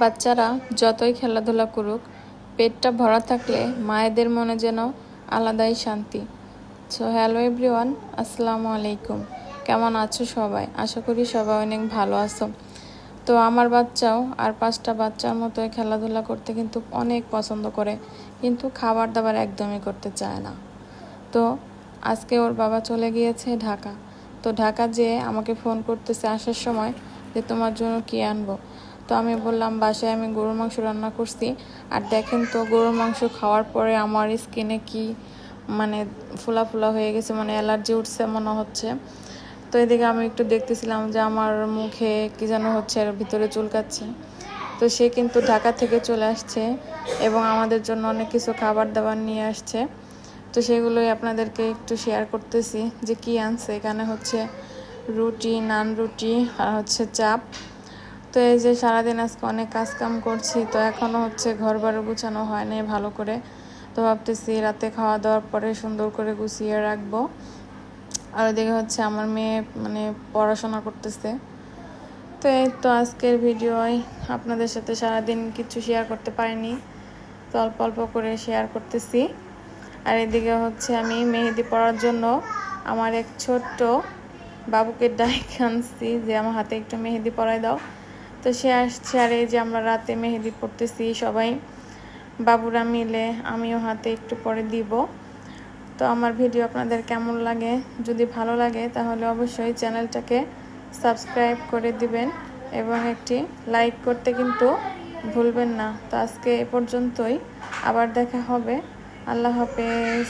বাচ্চারা যতই খেলাধুলা করুক, পেটটা ভরা থাকলে মায়েদের মনে যেন আলাদাই শান্তি। সো হ্যালো এভরিওয়ান আসসালামু আলাইকুম। কেমন আছো সবাই? আশা করি সবাই অনেক ভালো আছো। তো আমার বাচ্চাও আর পাঁচটা বাচ্চার মতোই খেলাধুলা করতে কিন্তু অনেক পছন্দ করে, কিন্তু খাবার দাবার একদমই করতে চায় না। তো আজকে ওর বাবা চলে গিয়েছে ঢাকা। তো ঢাকা যেয়ে আমাকে ফোন করতেছে আসার সময় যে তোমার জন্য কি আনব। তো আমি বললাম, বাসায় আমি গরুর মাংস রান্না করছি। আর দেখেন তো, গরুর মাংস খাওয়ার পরে আমার স্কিনে কি মানে ফোলা ফোলা হয়ে গেছে মানে অ্যালার্জি উঠছে মনে হচ্ছে। তো এদিকে আমি একটু দেখতেছিলাম যে আমার মুখে কি যেন হচ্ছে, আর ভিতরে চুলকাচ্ছে। তো সে কিন্তু ঢাকা থেকে চলে আসছে এবং আমাদের জন্য অনেক কিছু খাবার দাবার নিয়ে আসছে। তো সেগুলোই আপনাদেরকে একটু শেয়ার করতেছি যে কি আনছে। এখানে হচ্ছে রুটি, নান রুটি, আর হচ্ছে চাপ। তো এই যে সারাদিন আজকে অনেক কাজ কাম করছি, তো এখনও হচ্ছে ঘর বাড়ি গুছানো হয় নাই ভালো করে। তো ভাবতেছি রাতে খাওয়া দাওয়ার পরে সুন্দর করে গুছিয়ে রাখব। আর ওইদিকে হচ্ছে আমার মেয়ে মানে পড়াশোনা করতেছে। তো এই তো আজকের ভিডিওয় আপনাদের সাথে সারাদিন কিছু শেয়ার করতে পারিনি, তো অল্প অল্প করে শেয়ার করতেছি। আর এদিকে হচ্ছে আমি মেহেদি পড়ার জন্য আমার এক ছোট্ট বাবুকে ডাইক আনছি যে আমার হাতে একটু মেহেদি পরাই দাও। তো সে আসছে আর এই যে আমরা রাতে মেহেদি পড়তেছি সবাই। বাবুরা মিলে আমিও হাতে একটু পরে দিব। তো আমার ভিডিও আপনাদের কেমন লাগে, যদি ভালো লাগে তাহলে অবশ্যই চ্যানেলটাকে সাবস্ক্রাইব করে দিবেন এবং একটি লাইক করতে কিন্তু ভুলবেন না। তো আজকে এ পর্যন্তই, আবার দেখা হবে। আল্লাহ হাফেজ।